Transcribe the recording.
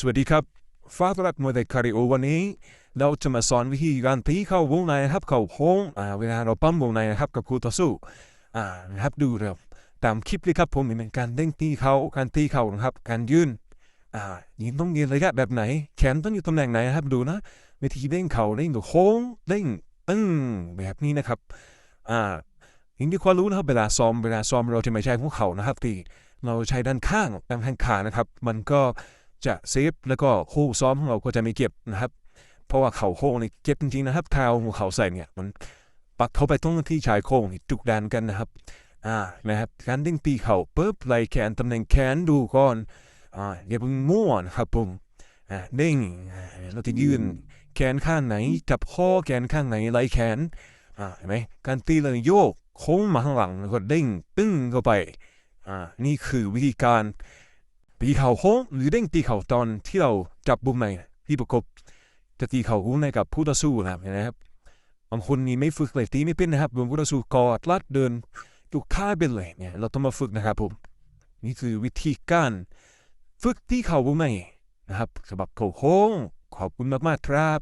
สวัสดีครับฟ้าตรักมวยไทยคาริโอวันนี้ เราจะมาสอนวิธีการตีเข้าวงในนะครับเข้าโค้งอ่าเวลาเราปั้มวงในนะครับกับคู่ต่อสู้อ่านะครับดูครับตามคลิปเลยครับผมเป็นการเด้งตีเขาการตีเขานะครับ การยืนอ่ายืนต้องยืนระยะแบบไหน แขนต้องอยู่ตำแหน่งไหนนะครับดูนะวิธีเด้งเขาเด้งตัวโค้งเด้งตึ้งแบบนี้นะครับอ่าอย่างที่ควรรู้นะครับเวลาซ้อมเวลาซ้อมเราจะไม่ใช้หัวเข่านะครับตีเราใช้ด้านข้างด้านข้างขานะครับ มันก็ จะเซฟแล้วก็คู่ซ้อมของเราก็จะไม่เก็บนะครับ เพราะว่าเข่าโค้งนี่เจ็บจริงๆนะครับเท้าหัวเข่าใส่เนี่ยมันปักเข้าไปตรงที่ชายโค้งนี่จุกดันกันนะครับอ่านะครับการดึงตีเข่าปุ๊บไหลแขนตำแหน่งแขนดูก่อนอ่าอย่าเพิ่งมั่วนะครับผมอ่าเด้งเราจะยืนแขนข้างไหน จับข้อแขนข้างไหนไหลแขนอ่าเห็นไหมการตีเลยโยกโค้งมาข้างหลังแล้วก็เด้งตึ้งเข้าไปอ่านี่คือวิธีการ ตีเข่าโค้งหรือเด้งตีเข่าตอนที่เราจับบุมในที่ประกบจะตีเข่าหุ้ในกับผู้ต่อสู้นะครับบางคนนี่ไม่ฝึกเลยตีไม่เป็นนะครับบนผู้ต่อสู้กอดลัดเดินจุกข้าเป็นเลยเนี่ยเราต้องมาฝึกนะครับผมนี่คือวิธีการฝึกตีเข่าบุมในนะครับสำหรับเข่าโค้งขอบคุณมากๆครับ